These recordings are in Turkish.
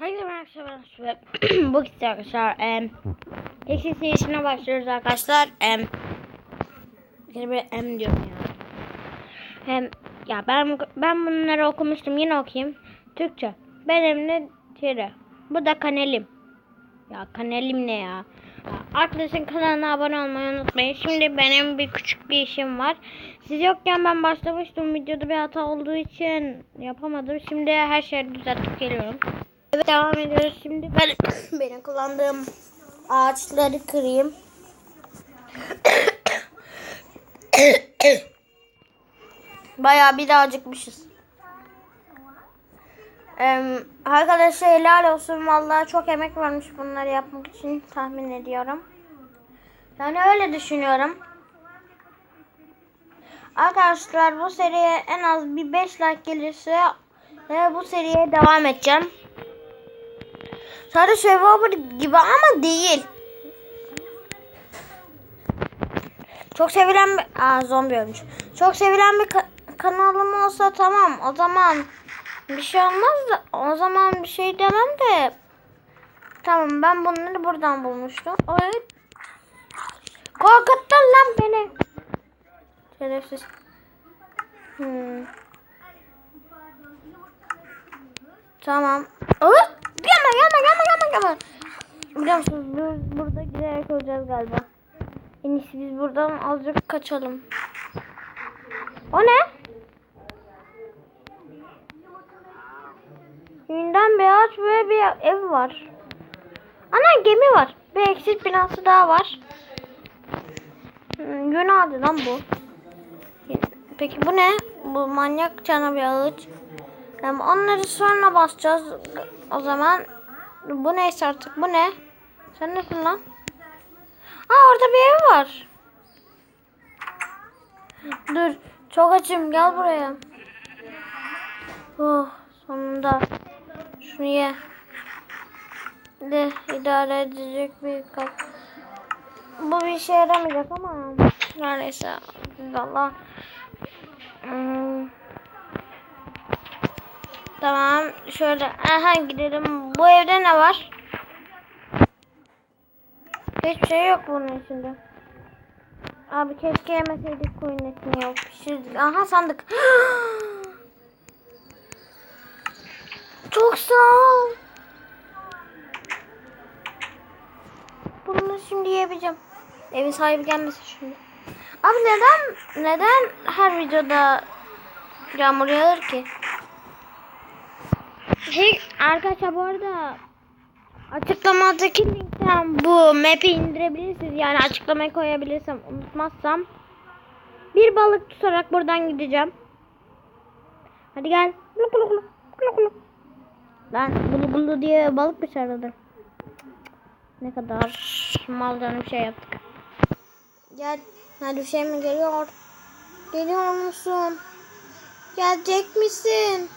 Herkese merhaba arkadaşlar. Bu kişi arkadaşlar. Em, Eksi serisine başlıyoruz arkadaşlar. Em, bir em diyorum ya. Hem ya ben ben bunları okumuştum yine okuyayım. Türkçe. Benimle tire. Bu da kanelim. Ya kanelim ne ya? Arkadaşın kanalına abone olmayı unutmayın. Şimdi benim bir küçük bir işim var. Siz yokken ben başlamıştım. Videoda bir hata olduğu için yapamadım. Şimdi her şeyi düzeltip geliyorum. Evet devam ediyoruz. Şimdi ben benim kullandığım ağaçları kırayım. Bayağı bir de acıkmışız. Ee, arkadaşlar helal olsun. Vallahi çok emek vermiş bunları yapmak için tahmin ediyorum. Yani öyle düşünüyorum. Arkadaşlar bu seriye en az bir 5 like gelirse ve bu seriye devam edeceğim. Sadece Survivor gibi ama değil. Çok sevilen bir... Aa zombi ölmüş. Çok sevilen bir ka- kanalım olsa tamam. O zaman bir şey olmaz da o zaman bir şey demem de. Tamam ben bunları buradan bulmuştum. Evet. Korkuttun lan beni. Şerefsiz. Hmm. Tamam. Aa, yana. Biliyor musunuz biz burada giderek öleceğiz galiba. En iyisi biz buradan azıcık kaçalım. O ne? Yünden ağaç ve bir ev var. Ana gemi var. Bir eksik binası daha var. Hmm, Yön ağacı lan bu. Peki bu ne? Bu manyak cana bir ağaç. Yani onları sonra basacağız. O zaman bu neyse artık. Bu ne? Sen nesin lan? Aa orada bir ev var. Dur. Çok açım. Gel buraya. Oh sonunda. Şunu ye. De idare edecek bir kap. Bu bir işe yaramayacak ama neredeyse. Allah. Hmm. Tamam. Şöyle. Aha gidelim. Bu evde ne var? Hiçbir şey yok bunun içinde. Abi keşke yemeseydik koyun etini yok. Aha sandık. Çok sağ ol. Bunu şimdi yiyebileceğim. Evin sahibi gelmesin şimdi. Abi neden neden her videoda yağmur yağar ki? Arkadaşlar bu arada açıklamadaki linkten bu map'i indirebilirsiniz. Yani açıklamaya koyabilirsem unutmazsam. Bir balık tutarak buradan gideceğim. Hadi gel. Gulu gulu. Gulu gulu. Lan gulu gulu diye balık mı çağırdı? Ne kadar maldan bir şey yaptık. Gel. Hadi bir şey mi geliyor? Geliyor musun? Gelecek misin?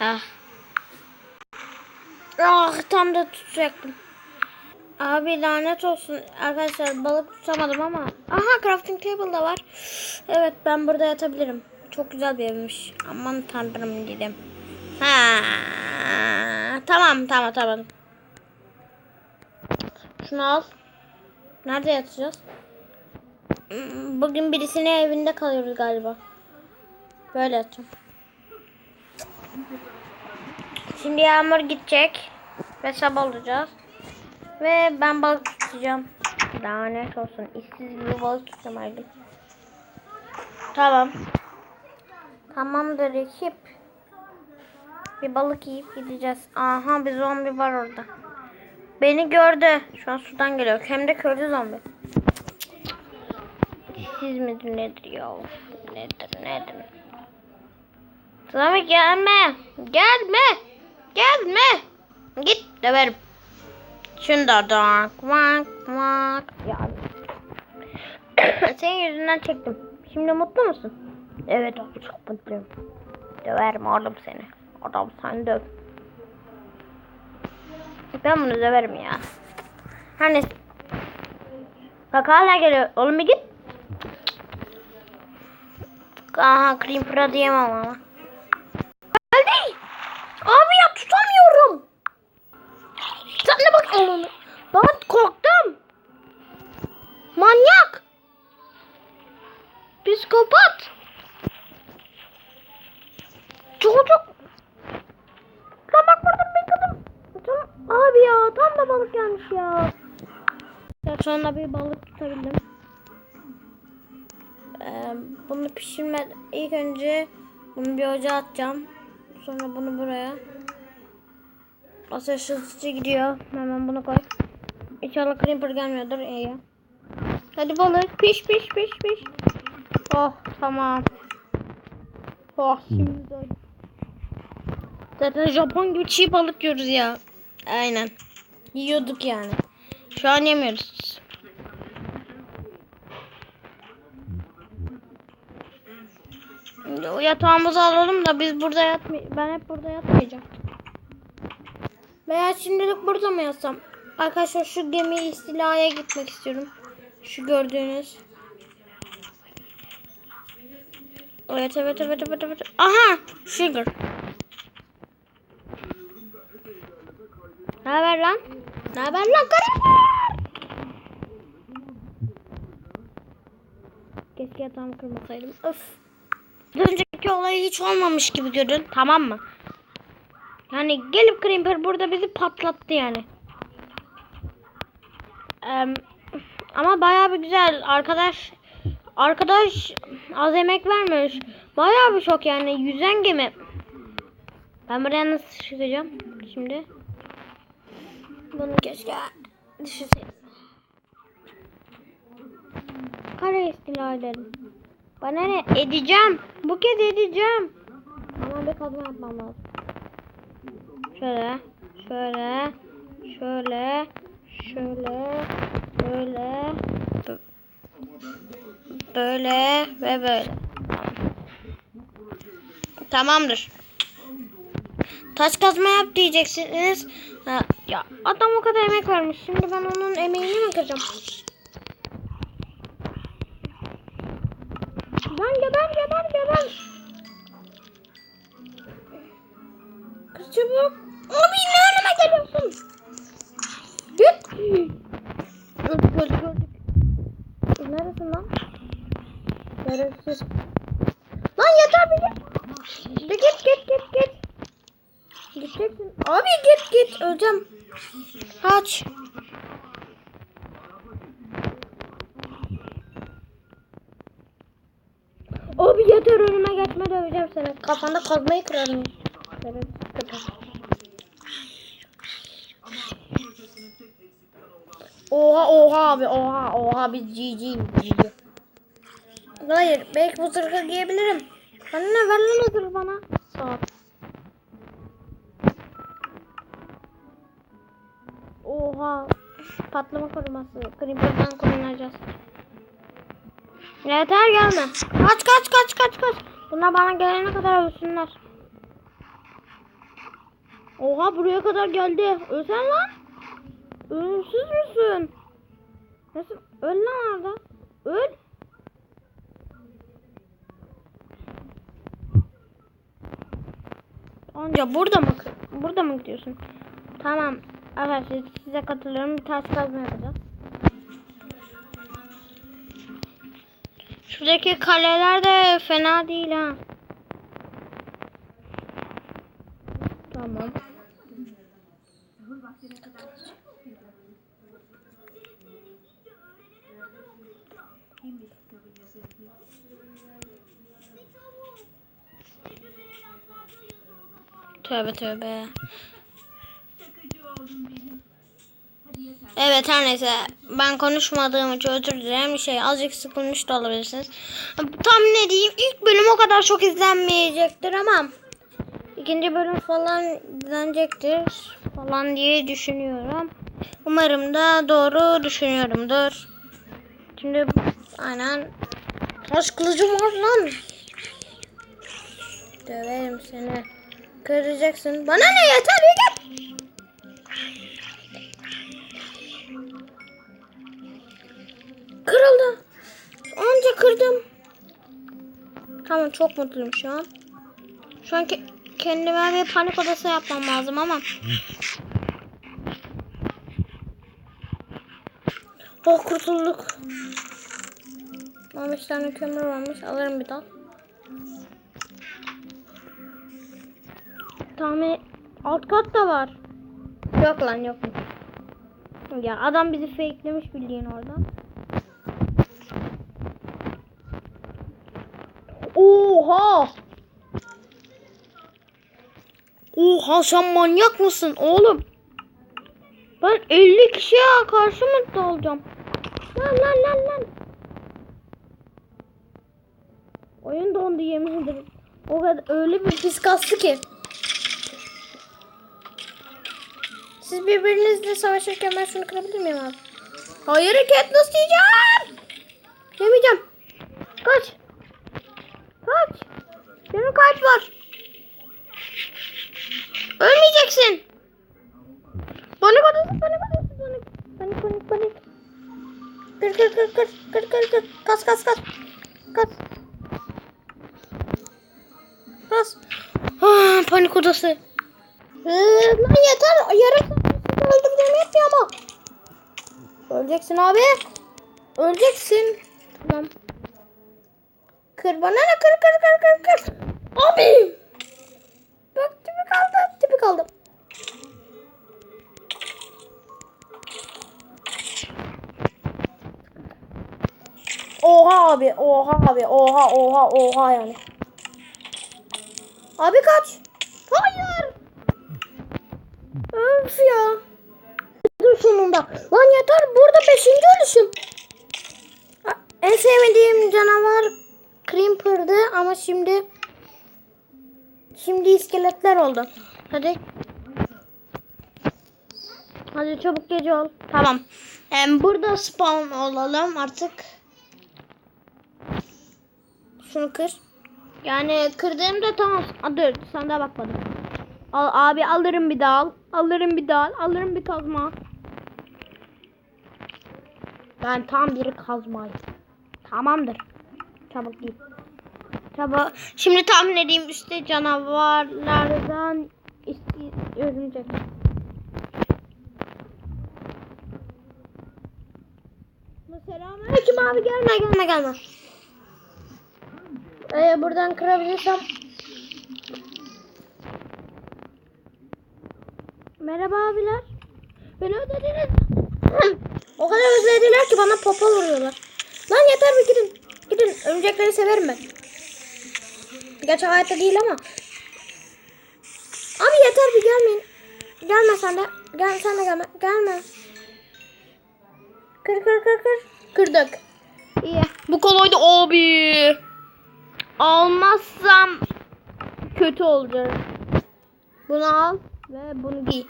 Ah. Ah tam da tutacaktım. Abi lanet olsun. Arkadaşlar balık tutamadım ama. Aha crafting table da var. Evet ben burada yatabilirim. Çok güzel bir evmiş. Aman tanrım dedim. Ha, tamam tamam tamam. Şunu al. Nerede yatacağız? Bugün birisinin evinde kalıyoruz galiba. Böyle yatacağım. Şimdi yağmur gidecek. Ve sabah olacağız. Ve ben balık tutacağım. Lanet olsun. İşsiz bir balık tutacağım her. Tamam. Tamamdır ekip. Bir balık yiyip gideceğiz. Aha bir zombi var orada. Beni gördü. Şu an sudan geliyor. Hem de köylü zombi. İşsiz midir nedir ya? Nedir nedir? Zombi gelme. Gelme. Gelme. Git döverim. Şunu da dak vak vak. Ya. Senin yüzünden çektim. Şimdi mutlu musun? Evet abi çok mutluyum. Döverim oğlum seni. Adam sen döv. Ben bunu döverim ya. Her neyse. Bak hala geliyor. Oğlum bir git. Aha cream pıra diyemem ama. Sonunda bir balık tutabildim. Ee, bunu pişirme ilk önce bunu bir ocağa atacağım. Sonra bunu buraya. Ateş hızlıca gidiyor. Hemen bunu koy. İnşallah creeper gelmiyordur. İyi. Hadi balık piş piş piş piş. Oh tamam. Oh şimdi doydum. Zaten Japon gibi çiğ balık yiyoruz ya. Aynen. Yiyorduk yani. Şu an yemiyoruz. Şimdi yatağımızı alalım da biz burada yatmay ben hep burada yatmayacağım. Veya şimdilik burada mı yatsam? Arkadaşlar şu gemi istilaya gitmek istiyorum. Şu gördüğünüz. Evet evet evet evet evet. Aha! Sugar. Ne haber lan? Ne haber lan karı? Keşke yatağımı kırmasaydım. Öf. Önceki olay hiç olmamış gibi görün. Tamam mı? Yani gelip Creeper burada bizi patlattı yani. Em, ama bayağı bir güzel. Arkadaş arkadaş az emek vermiş. Bayağı bir çok yani. Yüzen gemi. Ben buraya nasıl çıkacağım şimdi? Bunu keşke düşünseydim. Kare istila edelim. Bana ne? Edeceğim. Bu kez edeceğim. Ama bir kazma yapmam lazım. Şöyle, şöyle, şöyle, şöyle, böyle, bö- böyle ve böyle. Tamamdır. Taş kazma yap diyeceksiniz. Ha, ya adam o kadar emek vermiş. Şimdi ben onun emeğini mi kıracağım? Ben geber geber. Kız çabuk. Abi ne önüme geliyorsun? Git. Gördük gördük gördük. Neresin lan? Şerefsiz. Lan yeter bir git. Bir git git git git. Gideceksin. Abi git git öleceğim. Kaç. Geçme döveceğim seni. Kafanda kazmayı kırarım. Köpek. Oha oha abi oha oha biz GG GG. Hayır belki bu zırhı giyebilirim. Bana ne ver lan o zırhı bana. Ol. Oha patlama koruması. Creeper'dan korunacağız. Yeter gelme. Kaç kaç kaç kaç kaç. Bunlar bana gelene kadar ölsünler. Oha buraya kadar geldi. Ölsen lan. Ölümsüz müsün? Nasıl? Öl lan orada. Öl. Anca burada mı? Burada mı gidiyorsun? Tamam. Arkadaşlar size katılıyorum. Bir taş kazma yapacağız. Şuradaki kaleler de fena değil ha. Tamam. Tövbe tövbe. Evet her neyse ben konuşmadığım için özür dilerim. Şey azıcık sıkılmış da olabilirsiniz. Tam ne diyeyim ilk bölüm o kadar çok izlenmeyecektir ama ikinci bölüm falan izlenecektir falan diye düşünüyorum. Umarım da doğru düşünüyorumdur. Şimdi aynen taş kılıcım var lan. Döverim seni. Kıracaksın. Bana ne yeter yeter. Kırdım. Tamam çok mutluyum şu an. Şu an ke- kendime bir panik odası yapmam lazım ama. Oh kurtulduk. 15 tane kömür varmış. Alırım bir daha. Tahmin alt kat da var. Yok lan yok. Ya adam bizi fakelemiş bildiğin orada. Oha! Oha sen manyak mısın oğlum? Ben 50 kişiye karşı mı dalacağım? Lan lan lan lan. Oyun dondu yemin ederim. O kadar öyle bir pis kastı ki. Siz birbirinizle savaşırken ben şunu kırabilir miyim abi? Hayır Katniss diyeceğim. Yemeyeceğim. Kaç. Kaç. Benim kalp var. Ölmeyeceksin. Panik odası, panik odası, panik. Panik, panik, panik. Kır, kır, kır, kır, kır, kır, kır. Kas, kas, kas. Kas. Kas. Ah, panik odası. Ee, lan yeter. Yarım öldürdüğümü yapıyor ama. Öleceksin abi. Öleceksin. Tamam. Kır bana kır kır kır kır kır. Abi. Bak tipi kaldı. Tipi kaldı. Oha abi. Oha abi. Oha oha oha yani. Abi kaç. Hayır. Öf ya. Dur sonunda. Lan yeter. Burada beşinci ölüşüm. Ha, En sevmediğim canavar Creeper'dı ama şimdi şimdi iskeletler oldu. Hadi. Hadi çabuk gece ol. Tamam. Em, burada spawn olalım artık. Şunu kır. Yani kırdığımda tamam. Aa, dur sen daha bakmadın. Al, abi alırım bir dal. Alırım bir dal. Alırım bir kazma. Ben tam bir kazmayım. Tamamdır. Çabuk git. Çabuk. Şimdi tahmin edeyim üstte canavarlardan örümcek. Selamünaleyküm abi gelme gelme gelme. Ee, buradan kırabilirsem. Merhaba abiler. Beni ödediniz. o kadar özlediler ki bana popo vuruyorlar. Lan yeter bir gidin. Gidin örümcekleri severim ben. Gerçi hayatta değil ama. Abi yeter bir gelmeyin. Gelme sen de. Gel sen de gelme. Gelme. Kır kır kır kır. Kırdık. İyi. Bu kolaydı abi. Almazsam kötü olacak. Bunu al ve bunu giy.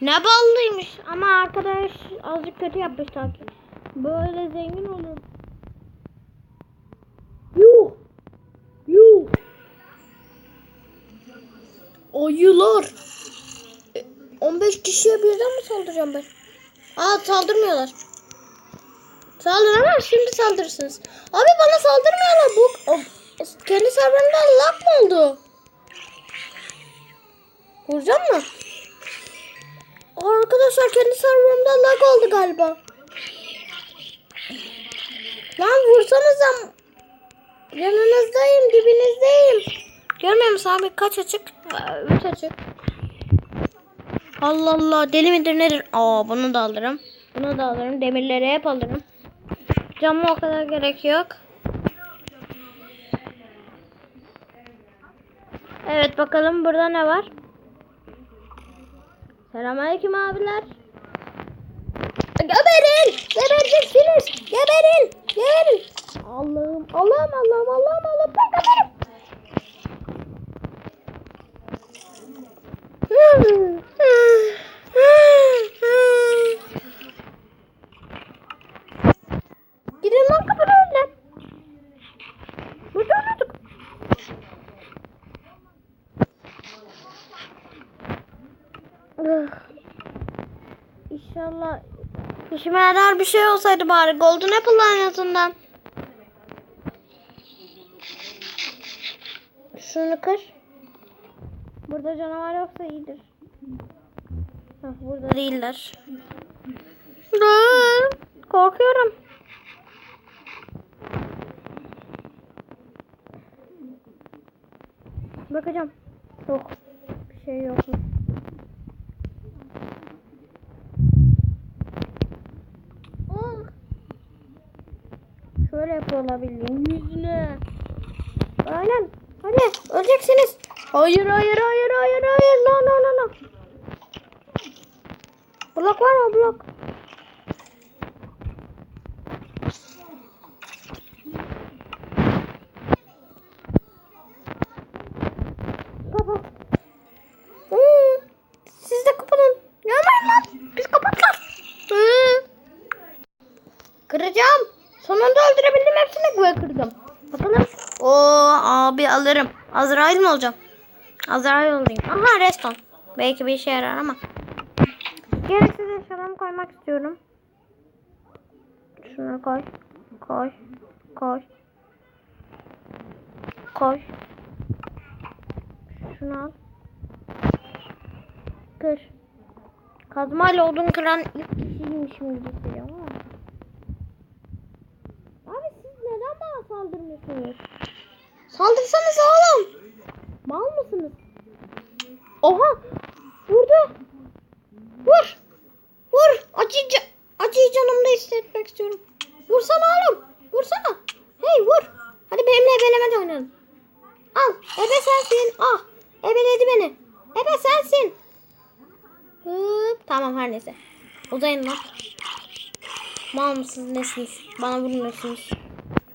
Ne ballıymış ama arkadaş azıcık kötü yapmış sanki. Böyle zengin olur. E, 15 kişiye birden mi saldıracağım ben? Aa saldırmıyorlar. Saldırın ama şimdi saldırırsınız. Abi bana saldırmıyorlar. Bu kendi serverinde lag mı oldu? Vuracağım mı? Arkadaşlar kendi serverimde lag oldu galiba. Lan vursanıza. Yanınızdayım, dibinizdeyim. Görmüyor musun abi? Kaç açık? Üç açık. Allah Allah deli midir nedir? Aa bunu da alırım. Bunu da alırım. Demirleri hep alırım. Camı o kadar gerek yok. Evet bakalım burada ne var? Selamünaleyküm abiler. Geberin! Gebereceksiniz! Geberin! Geberin! Allah'ım, Allah'ım, Allah'ım, Allah'ım, Allah'ım, ben geberim! Gidin lan kapının önünden. Burada unuttuk. İnşallah işime yarar bir şey olsaydı bari. Golden Apple en azından. Şunu kır. Burada canavar yoksa iyidir. Hah, burada değiller. Aa, korkuyorum. Bakacağım. Yok. Bir şey yok. Şöyle yapılabildiğin yüzüne. Aynen. Hadi öleceksiniz. Hayır hayır hayır hayır hayır. No no no no. Blok var mı blok? Kapat. Hmm. Siz de kapatın. Yapmayın lan. Biz kapatlar. Hmm. Kıracağım. Sonunda öldürebildim hepsini ve kırdım. Bakalım. Oo abi alırım. Azrail mi olacağım? Azrail olayım. Aha reston. Belki bir işe yarar ama. Gereksiz eşyalarımı koymak istiyorum. Şunu koy. Koy. Koy. Koy. Şunu al. Kır. Kazmayla odun kıran ilk kişiymişim gibi hissediyorum ama. Abi siz neden bana saldırmıyorsunuz? Saldırsanız oğlum. Mal mısınız? Oha! Vurdu. Vur. Vur. Acıyı, acıyı canımda hissetmek istiyorum. Vursana oğlum. Vursana. Hey vur. Hadi benimle ebeleme de oynayalım. Al. Ebe sensin. Ah. Ebeledi beni. Ebe sensin. Hıp. Tamam her neyse. Uzayın lan. Mal mısınız nesiniz? Bana vurmuyorsunuz.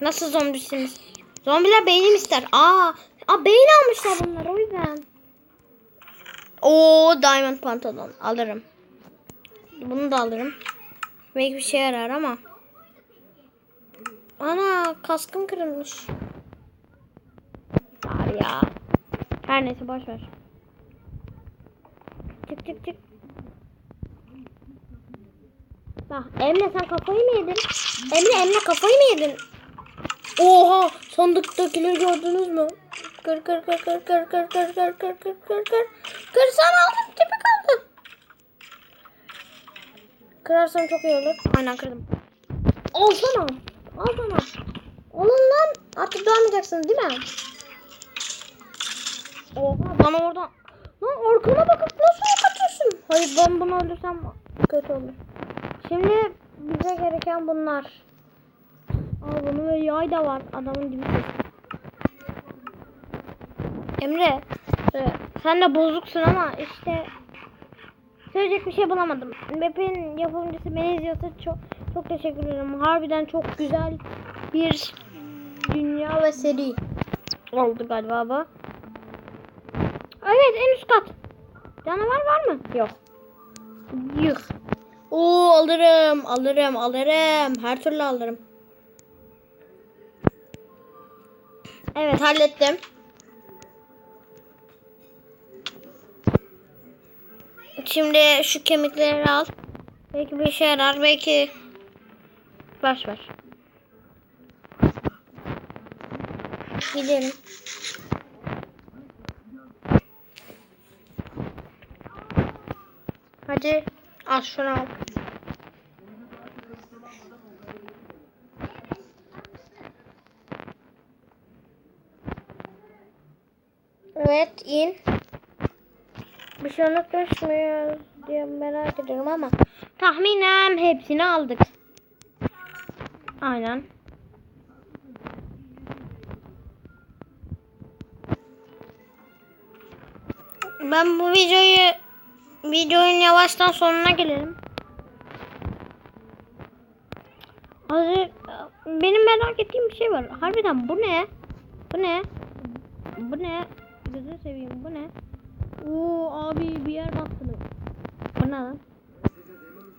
Nasıl zombisiniz? Zombiler beynim ister. Aa, aa beyin almışlar bunlar o yüzden. Oo diamond pantolon alırım. Bunu da alırım. Belki bir şey yarar ama. Ana kaskım kırılmış. Var ya. Her neyse boş ver. Çık çık çık. Bak Emre sen kafayı mı yedin? Emre Emre kafayı mı yedin? Oha sandıktakileri gördünüz mü? Kır kır kır kır kır kır kır kır kır kır kır kır. Kırsana aldım tipi kaldı. Kırarsam çok iyi olur. Aynen kırdım. Alsana. Alsana. Alın lan. Artık doğmayacaksınız değil mi? Oha bana oradan. Lan arkana bakıp nasıl kaçıyorsun? Hayır ben bunu öldürsem kötü olur. Şimdi bize gereken bunlar. Al bunu ve yay da var adamın ses. Emre e, sen de bozuksun ama işte söyleyecek bir şey bulamadım. Map'in yapımcısı beni izliyorsa çok çok teşekkür ederim. Harbiden çok güzel bir dünya ve seri oldu galiba bu. Evet en üst kat. Canavar var mı? Yok. Yok. Oo alırım, alırım, alırım. Her türlü alırım. Evet hallettim. Şimdi şu kemikleri al. Belki bir işe yarar. Belki baş ver. Gidelim. Hadi al şunu al. Evet in. Bir şey unutmuş muyuz diye merak ediyorum ama tahminen hepsini aldık. Aynen. Ben bu videoyu videonun yavaştan sonuna gelelim. Hazır benim merak ettiğim bir şey var. Harbiden bu ne? Bu ne? Bu ne? Gözünü seveyim bu ne? Oo abi bir yer bastınız. Bu ne lan?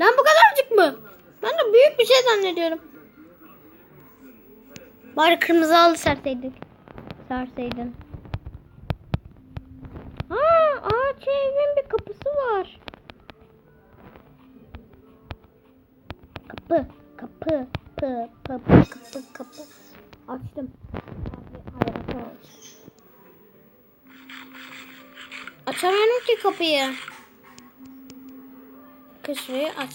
Lan bu kadarcık mı? Ben de büyük bir şey zannediyorum. Bari kırmızı halı serseydik. Serseydin. Aa, ağaç evin bir kapısı var. Kapı, kapı, kapı, kapı, kapı, kapı. Açtım. Hayır, açamadım. Açamıyorum ki kapıyı. Kışlayı aç.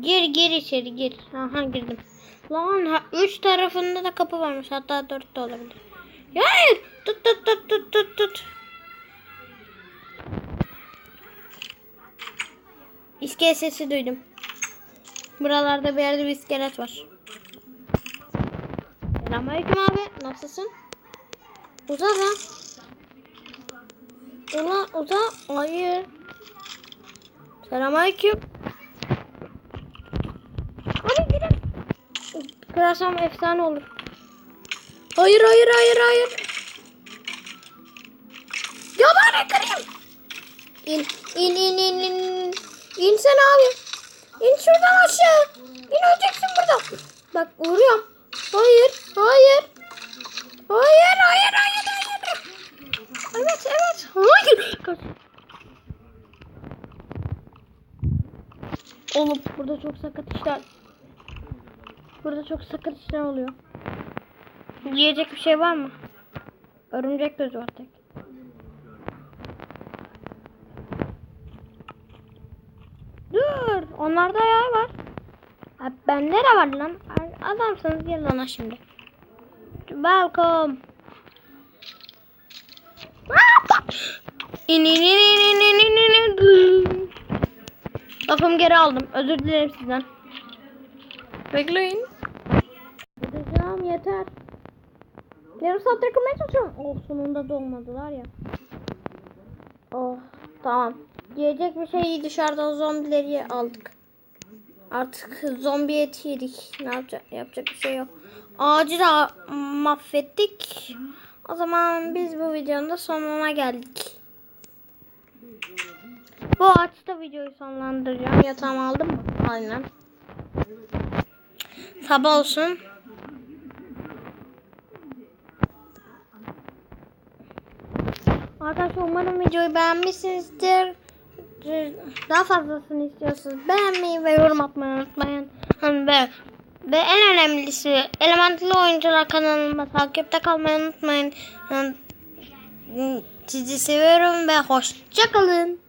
Gir gir içeri gir. Aha girdim. Lan ha, üç tarafında da kapı varmış. Hatta dört de olabilir. Hayır. Tut tut tut tut tut tut. İskelet sesi duydum. Buralarda bir yerde bir iskelet var. Selamünaleyküm abi. Nasılsın? Uza lan. Uza uza. Hayır. Selamünaleyküm. Hadi gidelim. Kırarsam efsane olur. Hayır hayır hayır hayır. Ya bari kırayım. İn in in in in. İn sen abi. İn şuradan aşağı. İn öleceksin burada. Bak vuruyorum. Hayır. Hayır hayır hayır hayır. Evet evet. Hayır. Oğlum burada çok sakat işler. Burada çok sakat işler oluyor. Yiyecek bir şey var mı? Örümcek gözü var tek. Dur. Onlarda yay var. Ha, bende de var lan. Adamsınız gel lan şimdi. Welcome. Lafımı geri aldım. Özür dilerim sizden. Bekleyin. Gideceğim yeter. Yarım saattir kırmaya çalışıyorum. Oh sonunda dolmadılar ya. Oh tamam. Yiyecek bir şey dışarıdan zombileri aldık. Artık zombi eti yedik. Ne yapacak? Yapacak bir şey yok. Ağacı da mahvettik. O zaman biz bu videonun da sonuna geldik. Bu ağaçta videoyu sonlandıracağım. Yatağımı aldım mı? Aynen. Sabah olsun. Arkadaşlar umarım videoyu beğenmişsinizdir. Daha fazlasını istiyorsanız beğenmeyi ve yorum atmayı unutmayın. Ve, ve en önemlisi Elementli Oyuncular kanalıma takipte kalmayı unutmayın. Sizi seviyorum ve hoşçakalın.